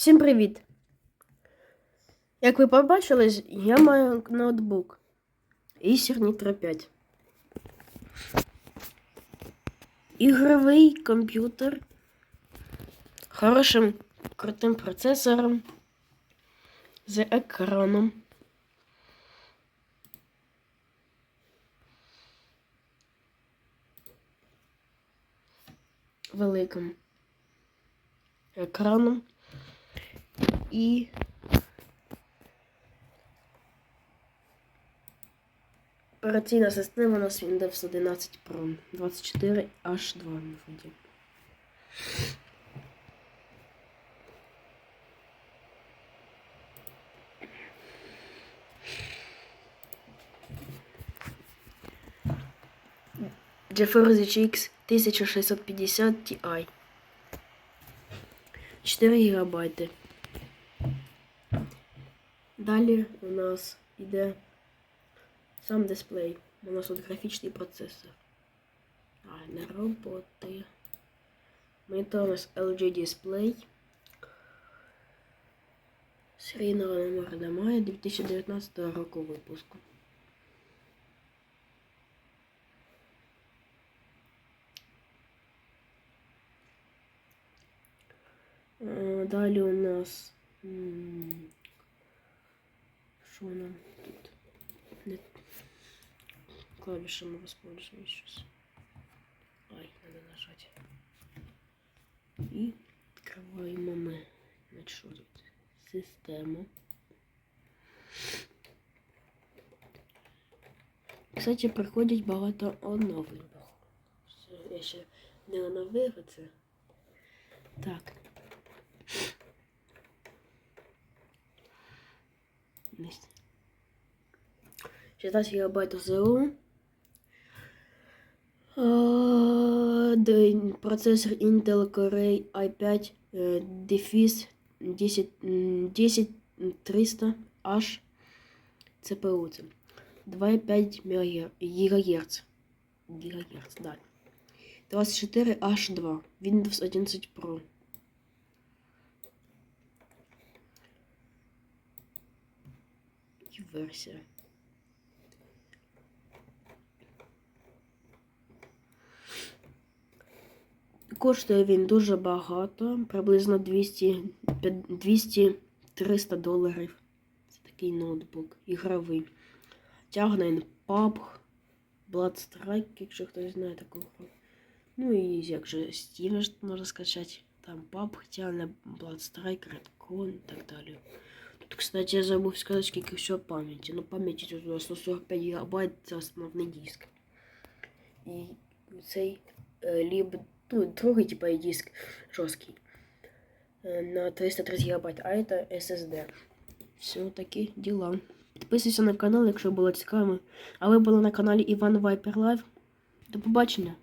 Всім привіт! Як ви побачили, я маю ноутбук Acer Nitro 5. Ігровий комп'ютер хорошим крутим процесором з екраном. Великим екраном і операційна система у нас Windows 11 Pro 24 H2 на вході. GeForce GX 1650 Ti 4 гігабайти. Далі у нас йде сам дисплей. У нас тут графічний процесор. А, не роботи. Монітор у нас LG дисплей. Серійного номера немає 2019 року випуску. Е, Далі у нас. Що нам тут? Не... Клавишами воспользуюсь сейчас. Ай, надо нажать. І відкриваємо ми. Значить, що тут? Систему. Кстати, приходять багато оновлень. Я ще не оновив це. Так. 16 гигабайт ЗУ. Процессор Intel Core i5 э, Defis 10, м, 10300H CPU. це 2,5 ГГц. ГГц, да. 24H2. Windows 11 Pro. І версія. Коштує він дуже багато, приблизно 200 200-300 доларів. Це такий ноутбук ігровий. Тягне він PUBG, Bloodstrike, якщо хтось знає таку гру. Ну і як же Steam можна скачати. Там PUBG тягне, Bloodstrike, Redcon і так далі. Кстати, я забув сказати, скільки всього пам'яті. Ну, пам'яті тут у нас 145 ГБ, це основний диск. І цей е, ліб, ну, другий типа диск жорсткий. е, На 330 ГБ, а это SSD. Все такі діла. Підписуйся на канал, якщо було цікаво. А ви були на каналі Іван Вайпер Лайв. До побачення!